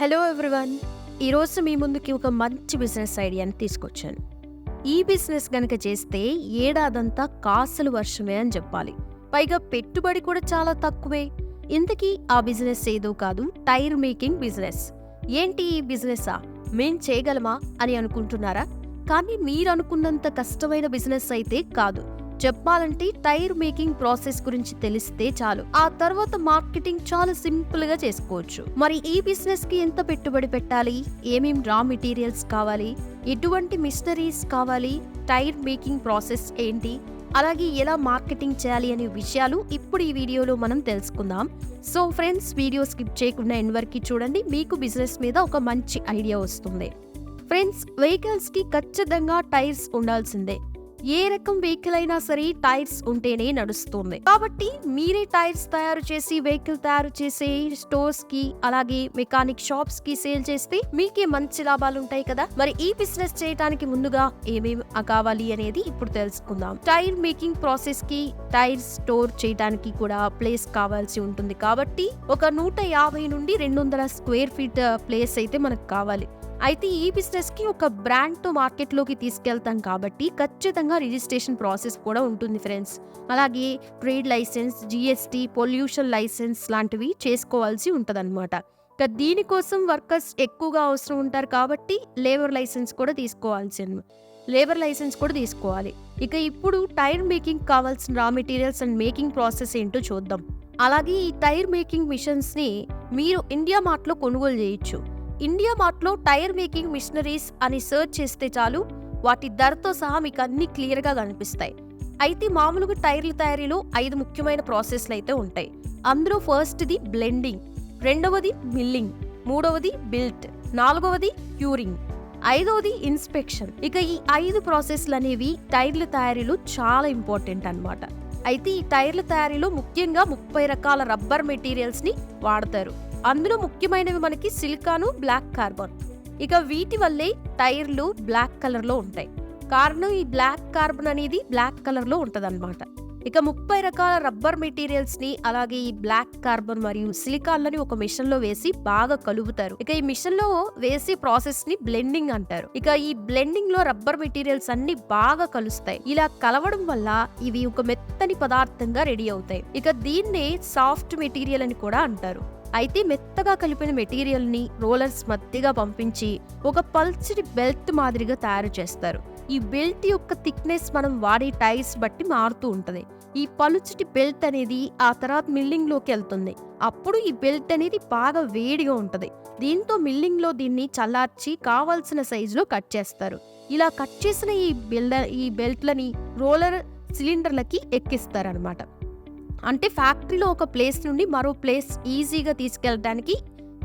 Hello everyone ఈరోజు మీ ముందుకి ఒక మంచి బిజినెస్ ఐడియాని తీసుకొచ్చాను. ఈ బిజినెస్ గనక చేస్తే ఏడాదంతా కాసులు వర్షమే అని చెప్పాలి. పైగా పెట్టుబడి కూడా చాలా తక్కువే. ఇంతకీ ఆ బిజినెస్ ఏదో కాదు టైర్ మేకింగ్ బిజినెస్ ఏంటి ఈ బిజినెసా మేం చేయగలమా అని అనుకుంటున్నారా? కానీ మీరు అనుకున్నంత కష్టమైన బిజినెస్ అయితే కాదు. చెప్పాలంటే టైర్ మేకింగ్ ప్రాసెస్ గురించి తెలిస్తే చాలు. ఆ తర్వాత మార్కెటింగ్ చాలా సింపుల్గా చేసుకోవచ్చు. మరి ఈ బిజినెస్కి ఎంత పెట్టుబడి పెట్టాలి? ఏమేం రా మెటీరియల్స్ కావాలి? ఎటువంటి మిషనరీస్ కావాలి? టైర్ మేకింగ్ ప్రాసెస్ ఏంటి? అలాగే ఎలా మార్కెటింగ్ చేయాలి అనే విషయాలు ఇప్పుడు ఈ వీడియోలో మనం తెలుసుకుందాం. సో ఫ్రెండ్స్ వీడియో స్కిప్ చేయకుండా ఎండ్ వరకు చూడండి. మీకు బిజినెస్ మీద ఒక మంచి ఐడియా వస్తుంది. ఫ్రెండ్స్ వెహికల్స్కి ఖచ్చితంగా టైర్స్ ఉండాల్సిందే. ఏ రకం వెహికల్ అయినా సరే టైర్స్ ఉంటేనే నడుస్తుంది. కాబట్టి మీరే టైర్స్ తయారు చేసి వెహికల్ తయారు చేసే స్టోర్స్కి అలాగే మెకానిక్ షాప్స్కి సేల్ చేస్తే మీకే మంచి లాభాలు ఉంటాయి కదా? మరి ఈ బిజినెస్ చేయడానికి ముందుగా ఏమేమి కావాలి అనేది ఇప్పుడు తెలుసుకుందాం. టైర్ మేకింగ్ ప్రాసెస్కి టైర్ స్టోర్ చేయడానికి కూడా ప్లేస్ కావాల్సి ఉంటుంది. కాబట్టి ఒక నూట యాభై నుండి రెండు వందల స్క్వేర్ ఫీట్ ప్లేస్ అయితే మనకు కావాలి. అయితే ఈ బిజినెస్కి ఒక బ్రాండ్తో మార్కెట్లోకి తీసుకెళ్తాం కాబట్టి ఖచ్చితంగా రిజిస్ట్రేషన్ ప్రాసెస్ కూడా ఉంటుంది ఫ్రెండ్స్. అలాగే trade licence GST pollution licence లాంటివి చేసుకోవాల్సి ఉంటుందన్నమాట. ఇక దీనికోసం వర్కర్స్ ఎక్కువగా అవసరం ఉంటారు కాబట్టి లేబర్ లైసెన్స్ కూడా తీసుకోవాల్సి లేబర్ లైసెన్స్ కూడా తీసుకోవాలి. ఇక ఇప్పుడు టైర్ మేకింగ్ కావాల్సిన రా మెటీరియల్స్ అండ్ మేకింగ్ ప్రాసెస్ ఏంటో చూద్దాం. అలాగే ఈ టైర్ మేకింగ్ మిషన్స్ని మీరు ఇండియా మార్ట్లో కొనుగోలు చేయొచ్చు. ఇండియా మార్ట్లో టైర్ మేకింగ్ మిషనరీస్ అని సెర్చ్ చేస్తే చాలు వాటి ధరతో సహా మీకు అన్ని క్లియర్గా కనిపిస్తాయి. అయితే మామూలుగా టైర్ల తయారీలో ఐదు ముఖ్యమైన ప్రాసెస్లు అయితే ఉంటాయి. అందులో ఫస్ట్ది బ్లెండింగ్ రెండవది మిల్లింగ్ మూడవది బిల్ట్ నాలుగవది క్యూరింగ్ ఐదవది ఇన్స్పెక్షన్ ఇక ఈ ఐదు ప్రాసెస్లు అనేవి టైర్ల తయారీలో చాలా ఇంపార్టెంట్ అన్నమాట. అయితే ఈ టైర్ల తయారీలో ముఖ్యంగా ముప్పై రకాల రబ్బర్ మెటీరియల్స్ని వాడతారు. అందులో ముఖ్యమైనవి మనకి సిలికాను బ్లాక్ కార్బన్. ఇక వీటి వల్లే టైర్లు బ్లాక్ కలర్లో ఉంటాయి. కారణం ఈ బ్లాక్ కార్బన్ అనేది బ్లాక్ కలర్లో ఉంటుందన్నమాట. ఇక ముప్పై రకాల రబ్బర్ మెటీరియల్స్ని అలాగే ఈ బ్లాక్ కార్బన్ మరియు సిలికాన్లని ఒక మిషన్లో వేసి బాగా కలుపుతారు. ఇక ఈ మిషన్లో వేసే వేసి ప్రాసెస్ని బ్లెండింగ్ అంటారు. ఇక ఈ బ్లెండింగ్లో రబ్బర్ మెటీరియల్స్ అన్ని బాగా కలుస్తాయి. ఇలా కలవడం వల్ల ఇవి ఒక మెత్తని పదార్థంగా రెడీ అవుతాయి. ఇక దీన్నే సాఫ్ట్ మెటీరియల్ అని కూడా అంటారు. అయితే మెత్తగా కలిపిన మెటీరియల్ని రోలర్స్ మధ్యగా పంపించి ఒక పల్చడి బెల్ట్ మాదిరిగా తయారు చేస్తారు. ఈ బెల్ట్ యొక్క థిక్నెస్ మనం వాడే టైర్స్ బట్టి మారుతూ ఉంటుంది. ఈ పలుచటి బెల్ట్ అనేది ఆ తర్వాత మిల్లింగ్లోకి వెళ్తుంది. అప్పుడు ఈ బెల్ట్ అనేది బాగా వేడిగా ఉంటుంది. దీంతో మిల్లింగ్లో దీన్ని చల్లార్చి కావాల్సిన సైజులో కట్ చేస్తారు. ఇలా కట్ చేసిన ఈ బెల్ ఈ బెల్ట్లని రోలర్ సిలిండర్లకి ఎక్కిస్తారనమాట అంటే ఫ్యాక్టరీలో ఒక ప్లేస్ నుండి మరో ప్లేస్ ఈజీగా తీసుకెళ్ళడానికి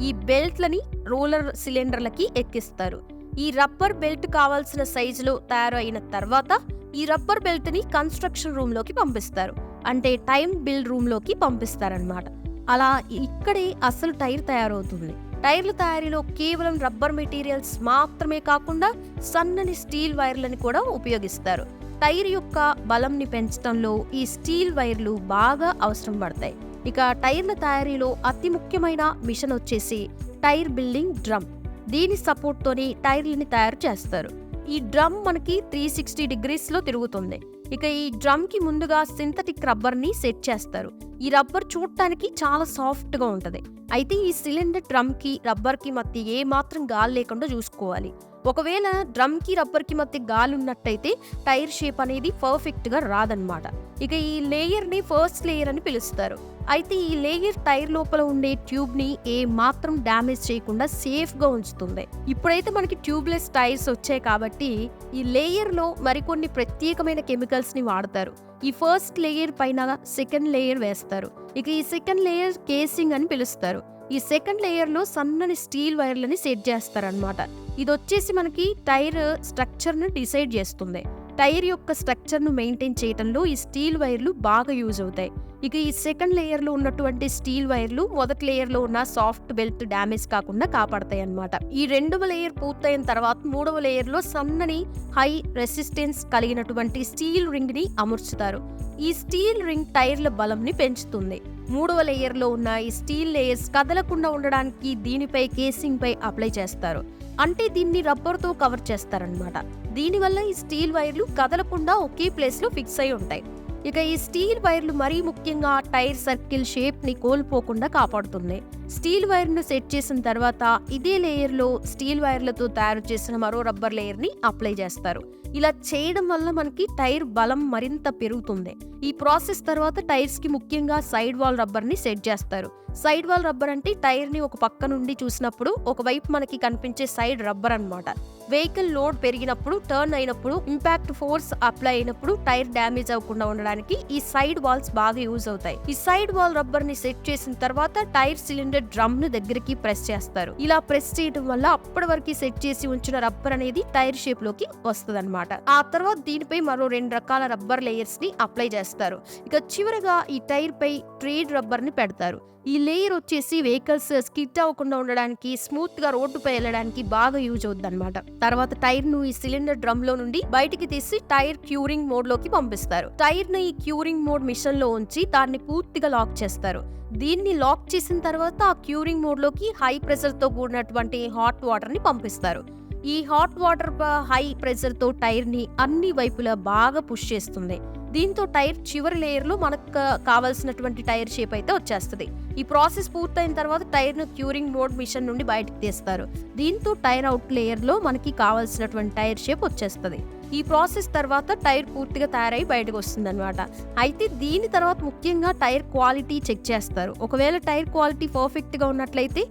ఈ బెల్ట్లని రోలర్ సిలిండర్లకి ఎక్కిస్తారు. ఈ రబ్బర్ బెల్ట్ కావాల్సిన సైజులో తయారైన తర్వాత ఈ రబ్బర్ బెల్ట్ని కన్స్ట్రక్షన్ రూమ్లోకి పంపిస్తారు. అంటే టైం బిల్డ్ రూమ్లోకి పంపిస్తారనమాట అలా ఇక్కడే అసలు టైర్ తయారవుతుంది. టైర్ల తయారీలో కేవలం రబ్బర్ మెటీరియల్స్ మాత్రమే కాకుండా సన్నని స్టీల్ వైర్లను కూడా ఉపయోగిస్తారు. టైర్ యొక్క బలంని పెంచడంలో ఈ స్టీల్ వైర్లు బాగా అవసరం పడతాయి. ఇక టైర్ల తయారీలో అతి ముఖ్యమైన మిషన్ వచ్చేసి టైర్ బిల్డింగ్ డ్రమ్. దీని సపోర్ట్తోని టైర్లని తయారు చేస్తారు. ఈ డ్రమ్ మనకి త్రీ సిక్స్టీ డిగ్రీస్లో తిరుగుతుంది. ఇక ఈ డ్రమ్కి ముందుగా సింథటిక్ రబ్బర్ని సెట్ చేస్తారు. ఈ రబ్బర్ చూడటానికి చాలా సాఫ్ట్గా ఉంటుంది. అయితే ఈ సిలిండర్ డ్రమ్కి రబ్బర్ మధ్య ఏ మాత్రం గాలి లేకుండా చూసుకోవాలి. ఒకవేళ డ్రమ్కి రబ్బర్కి మధ్య గాలి ఉన్నట్టయితే టైర్ షేప్ అనేది పర్ఫెక్ట్గా రాదన్నమాట. ఇక ఈ లేయర్ని ఫస్ట్ లేయర్ అని పిలుస్తారు. అయితే ఈ లేయర్ టైర్ లోపల ఉండే ట్యూబ్ని ఏ మాత్రం డ్యామేజ్ చేయకుండా సేఫ్గా ఉంచుతుంది. ఇప్పుడైతే మనకి ట్యూబ్లెస్ టైర్స్ వచ్చాయి కాబట్టి ఈ లేయర్లో మరికొన్ని ప్రత్యేకమైన కెమికల్స్ని వాడతారు. ఈ ఫస్ట్ లేయర్ పైన సెకండ్ లేయర్ వేస్తారు. ఇక ఈ సెకండ్ లేయర్ కేసింగ్ అని పిలుస్తారు. ఈ సెకండ్ లేయర్లో సన్నని స్టీల్ వైర్లని సెట్ చేస్తారనమాట ఇది వచ్చేసి మనకి టైర్ స్ట్రక్చర్ను డిసైడ్ చేస్తుంది. టైర్ యొక్క స్ట్రక్చర్ను మెయింటైన్ చేయడంలో ఈ స్టీల్ వైర్లు బాగా యూజ్ అవుతాయి. ఇక ఈ సెకండ్ లేయర్లో ఉన్నటువంటి స్టీల్ వైర్లు మొదటి లేయర్లో ఉన్న సాఫ్ట్ బెల్ట్ డ్యామేజ్ కాకుండా కాపాడతాయి అన్నమాట. ఈ రెండవ లేయర్ పూర్తయిన తర్వాత మూడవ లేయర్లో సన్నని హై రెసిస్టెన్స్ కలిగినటువంటి స్టీల్ రింగ్ని అమర్చుతారు. ఈ స్టీల్ రింగ్ టైర్ల బలంని పెంచుతుంది. మూడవ లేయర్లో ఉన్న ఈ స్టీల్ లేయర్స్ కదలకుండా ఉండడానికి దీనిపై కేసింగ్పై అప్లై చేస్తారు. అంటే దీన్ని రబ్బర్తో కవర్ చేస్తారనమాట దీనివల్ల ఈ స్టీల్ వైర్లు కదలకుండా ఒకే ప్లేస్లో ఫిక్స్ అయి ఉంటాయి. ఇక ఈ స్టీల్ వైర్లు మరీ ముఖ్యంగా టైర్ సర్కిల్ షేప్ని కోల్పోకుండా కాపాడుతున్నాయి. స్టీల్ వైర్ను సెట్ చేసిన తర్వాత ఇదే లేయర్లో స్టీల్ వైర్లతో తయారు చేసిన మరో రబ్బర్ లేయర్ని అప్లై చేస్తారు. ఇలా చేయడం వల్ల మనకి టైర్ బలం మరింత పెరుగుతుంది. ఈ ప్రాసెస్ తర్వాత టైర్స్కి ముఖ్యంగా సైడ్ వాల్ రబ్బర్ని సెట్ చేస్తారు. సైడ్ వాల్ రబ్బర్ అంటే టైర్ని ఒక పక్క నుండి చూసినప్పుడు ఒకవైపు మనకి కనిపించే సైడ్ రబ్బర్ అన్నమాట. వెహికల్ లోడ్ పెరిగినప్పుడు టర్న్ అయినప్పుడు ఇంపాక్ట్ ఫోర్స్ అప్లై అయినప్పుడు టైర్ డ్యామేజ్ అవ్వకుండా ఉండడానికి ఈ సైడ్ వాల్స్ బాగా యూజ్ అవుతాయి. ఈ సైడ్ వాల్ రబ్బర్ని సెట్ చేసిన తర్వాత టైర్ సిలిండర్ డ్రమ్ను దగ్గరికి ప్రెస్ చేస్తారు. ఇలా ప్రెస్ చేయడం వల్ల అప్పటి వరకు సెట్ చేసి ఉంచిన రబ్బర్ అనేది టైర్ షేప్లోకి వస్తుంది ఆ తర్వాత దీనిపై మరో రెండు రకాల రబ్బర్ లేయర్స్ని అప్లై చేస్తారు. ఇక చివరగా ఈ టైర్ పై ట్రేడ్ రబ్బర్ని పెడతారు. ఈ లేయర్ వచ్చేసి వెహికల్స్ స్కిట్ అవ్వకుండా ఉండడానికి స్మూత్గా రోడ్డుపై వెళ్ళడానికి బాగా యూజ్ అవుతుంది అనమాట తర్వాత టైర్ను ఈ సిలిండర్ డ్రమ్లో నుండి బయటికి తీసి టైర్ క్యూరింగ్ మోడ్లోకి పంపిస్తారు. టైర్ను ఈ క్యూరింగ్ మోడ్ మిషన్లో ఉంచి దాన్ని పూర్తిగా లాక్ చేస్తారు. దీన్ని లాక్ చేసిన తర్వాత ఆ క్యూరింగ్ మోడ్లోకి హై ప్రెషర్తో కూడినటువంటి హాట్ వాటర్ని పంపిస్తారు. ఈ హాట్ వాటర్ హై ప్రెషర్తో టైర్ని అన్ని వైపులా బాగా పుష్ చేస్తుంది. దీంతో టైర్ చివరి లేయర్లో మనకు కావాల్సినటువంటి టైర్ షేప్ అయితే వచ్చేస్తుంది. ఈ ప్రాసెస్ పూర్తయిన తర్వాత టైర్ను క్యూరింగ్ మోడ్ మిషన్ నుండి బయటకు తీస్తారు. దీంతో టైర్ అవుట్ లేయర్లో మనకి కావాల్సినటువంటి టైర్ షేప్ వచ్చేస్తుంది. ఈ ప్రాసెస్ తర్వాత టైర్ పూర్తిగా తయారై బయటకు వస్తుంది అనమాట అయితే దీని తర్వాత ముఖ్యంగా టైర్ క్వాలిటీ చెక్ చేస్తారు. ఒకవేళ టైర్ క్వాలిటీ పర్ఫెక్ట్గా ఉన్నట్లయితే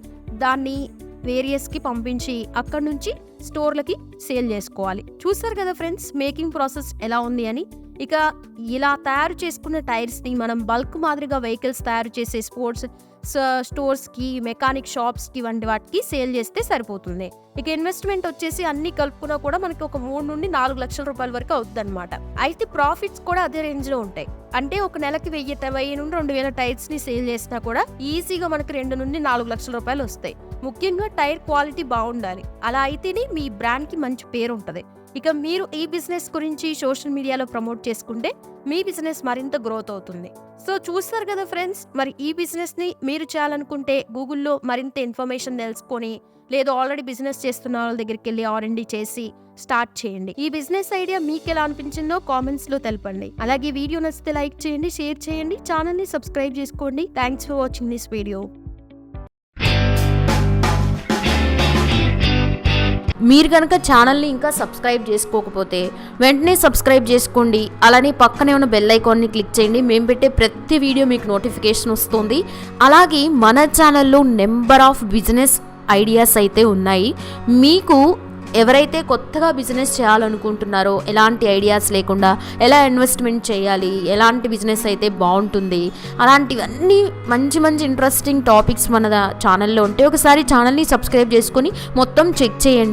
దాన్ని వేరియస్కి పంపించి అక్కడ నుంచి స్టోర్లకి సేల్ చేసుకోవాలి. చూసారు కదా ఫ్రెండ్స్ మేకింగ్ ప్రాసెస్ ఎలా ఉంది అని? ఇక ఇలా తయారు చేసుకున్న టైర్స్ని మనం బల్క్ మాదిరిగా వెహికల్స్ తయారు చేసే స్పోర్ట్స్ స్టోర్స్కి మెకానిక్ షాప్స్కి వంటి వాటికి సేల్ చేస్తే సరిపోతుంది. ఇక ఇన్వెస్ట్మెంట్ వచ్చేసి అన్ని కలుపుకున్నా కూడా మనకి ఒక మూడు నుండి నాలుగు లక్షల రూపాయల వరకు అవుతుంది అనమాట అయితే ప్రాఫిట్స్ కూడా అదే రేంజ్లో ఉంటాయి. అంటే ఒక నెలకి వెయ్యి వెయ్యి నుండి రెండు వేల టైర్స్ని సేల్ చేసినా కూడా ఈజీగా మనకి రెండు నుండి నాలుగు లక్షల రూపాయలు వస్తాయి. ముఖ్యంగా టైర్ క్వాలిటీ బాగుండాలి. అలా అయితేనే మీ బ్రాండ్కి మంచి పేరు ఉంటుంది ఇక మీరు ఈ బిజినెస్ గురించి సోషల్ మీడియాలో ప్రమోట్ చేసుకుంటే మీ బిజినెస్ మరింత గ్రోత్ అవుతుంది. సో చూస్తారు కదా ఫ్రెండ్స్ మరి ఈ బిజినెస్ని మీరు చేయాలనుకుంటే గూగుల్లో మరింత ఇన్ఫర్మేషన్ తెలుసుకొని లేదా ఆల్రెడీ బిజినెస్ చేస్తున్న వాళ్ళ దగ్గరికి వెళ్ళి ఆర్ఎండి చేసి స్టార్ట్ చేయండి. ఈ బిజినెస్ ఐడియా మీకు ఎలా అనిపించిందో కామెంట్స్లో తెలపండి. అలాగే వీడియో నచ్చితే లైక్ చేయండి షేర్ చేయండి ఛానల్ని సబ్స్క్రైబ్ చేసుకోండి. Thanks for watching this video. మీరు కనుక ఛానల్ని ఇంకా సబ్స్క్రైబ్ చేసుకోకపోతే వెంటనే సబ్స్క్రైబ్ చేసుకోండి. అలానే పక్కనే ఉన్న బెల్ ఐకాన్ని క్లిక్ చేయండి. మేము పెట్టే ప్రతి వీడియో మీకు నోటిఫికేషన్ వస్తుంది. అలాగే మన ఛానల్లో నెంబర్ ఆఫ్ బిజినెస్ ఐడియాస్ అయితే ఉన్నాయి. మీకు ఎవరైతే కొత్తగా బిజినెస్ చేయాలనుకుంటున్నారో ఎలాంటి ఐడియాస్ లేకుండా ఎలా ఇన్వెస్ట్మెంట్ చేయాలి ఎలాంటి బిజినెస్ అయితే బాగుంటుంది అలాంటివన్నీ మంచి మంచి ఇంట్రెస్టింగ్ టాపిక్స్ మన ఛానల్లో ఉంటే ఒకసారి ఛానల్ని సబ్స్క్రైబ్ చేసుకొని మొత్తం చెక్ చేయండి.